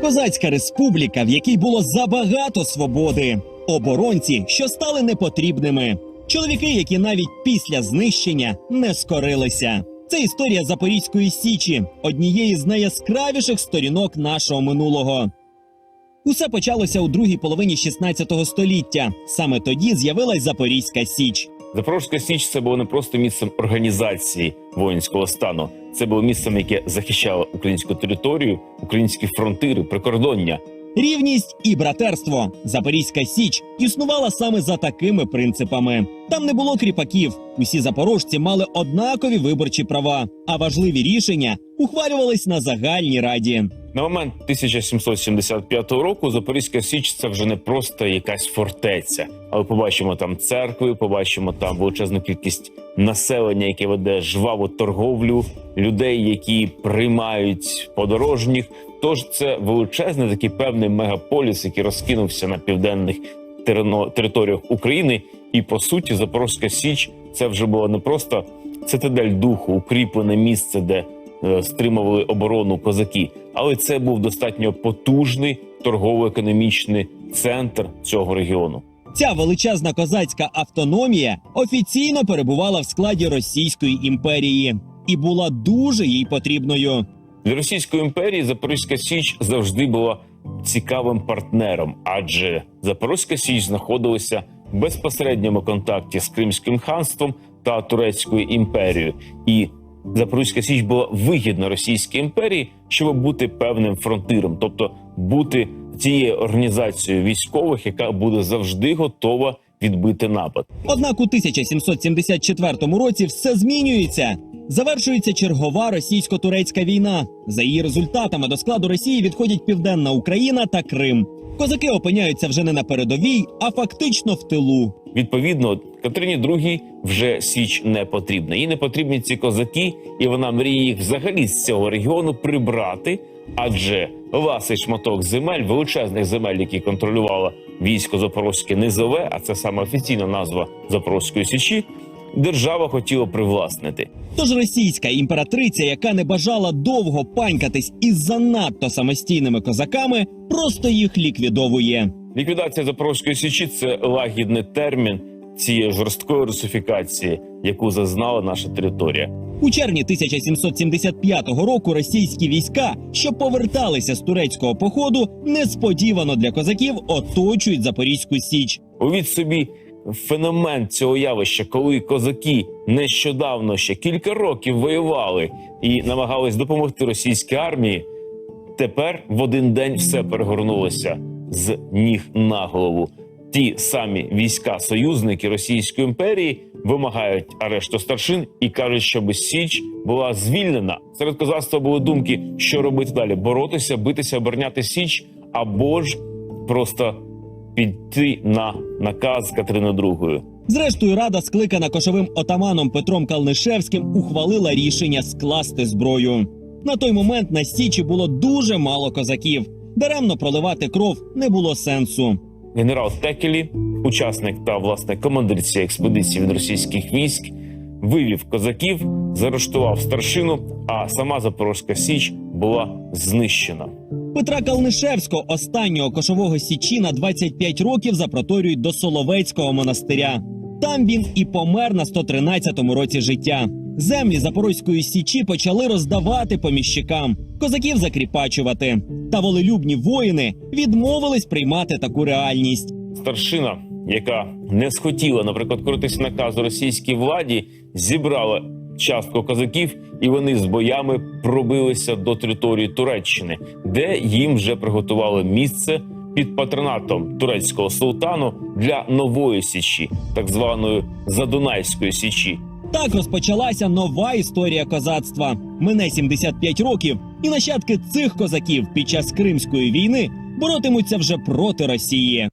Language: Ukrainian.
Козацька республіка, в якій було забагато свободи, оборонці, що стали непотрібними, чоловіки, які навіть після знищення не скорилися. Це історія Запорізької січі, однієї з найяскравіших сторінок нашого минулого. Усе почалося у другій половині 16 століття. Саме тоді з'явилась Запорізька Січ. Запорозька Січ це було не просто місцем організації воїнського стану, це було місцем, яке захищало українську територію, українські фронтири, прикордоння. Рівність і братерство. Запорізька Січ існувала саме за такими принципами. Там не було кріпаків. Усі запорожці мали однакові виборчі права, а важливі рішення ухвалювались на загальній раді. На момент 1775 року Запорізька Січ це вже не просто якась фортеця, але побачимо там церкви, побачимо там величезну кількість населення, яке веде жваву торговлю, людей, які приймають подорожніх. Тож це величезний такий певний мегаполіс, який розкинувся на південних територіях України. І по суті, Запорозька Січ це вже було не просто цитадель духу, укріплене місце, де е, стримували оборону козаки, але це був достатньо потужний торгово-економічний центр цього регіону. Ця величезна козацька автономія офіційно перебувала в складі Російської імперії і була дуже їй потрібною. Для Російської імперії Запорізька Січ завжди була цікавим партнером, адже Запорізька Січ знаходилася в безпосередньому контакті з Кримським ханством та Турецькою імперією. І Запорізька Січ була вигідна Російській імперії, щоб бути певним фронтиром, тобто бути тією організацією військових, яка буде завжди готова відбити напад. Однак у 1774 році все змінюється. Завершується чергова російсько-турецька війна. За її результатами до складу Росії відходять Південна Україна та Крим. Козаки опиняються вже не на передовій, а фактично в тилу. Відповідно, Катерині II вже січ не потрібна. Їй не потрібні ці козаки, і вона мріє їх взагалі з цього регіону прибрати. Адже ласий шматок земель, величезних земель, які контролювало військо Запорозьке низове, а це саме офіційна назва Запорозької січі. Держава хотіла привласнити. Тож російська імператриця, яка не бажала довго панькатись із занадто самостійними козаками, просто їх ліквідовує. Ліквідація Запорозької січі це лагідний термін цієї жорсткої русифікації, яку зазнала наша територія. У червні 1775 року російські війська, що поверталися з турецького походу, несподівано для козаків оточують Запорізьку Січ. Увіть собі феномен цього явища, коли козаки нещодавно ще кілька років воювали і намагались допомогти російській армії. Тепер в один день все перегорнулося з ніг на голову. Ті самі війська союзники Російської імперії вимагають арешту старшин і кажуть, щоб Січ була звільнена. Серед козацтва були думки, що робити далі: боротися, битися, обороняти Січ або ж просто піти на наказ Катерини II. Зрештою, рада, скликана кошовим отаманом Петром Калнишевським, ухвалила рішення скласти зброю. На той момент на Січі було дуже мало козаків. Даремно проливати кров не було сенсу. Генерал Текелі, учасник та власне командир цієї експедиції від російських військ, вивів козаків, заарештував старшину, а сама Запорозька Січ була знищена. Петра Калнишевського, останнього кошового січі на 25 років запроторюють до Соловецького монастиря. Там він і помер на 113-му році життя. Землі Запорозької січі почали роздавати поміщикам, козаків закріпачувати. Та волелюбні воїни відмовились приймати таку реальність. Старшина, яка не схотіла, наприклад, коритися наказу російській владі, зібрала частку козаків, і вони з боями пробилися до території Туреччини, де їм вже приготували місце під патронатом турецького султану для нової січі, так званої Задунайської січі. Так розпочалася нова історія козацтва. Мине 75 років, і нащадки цих козаків під час Кримської війни боротимуться вже проти Росії.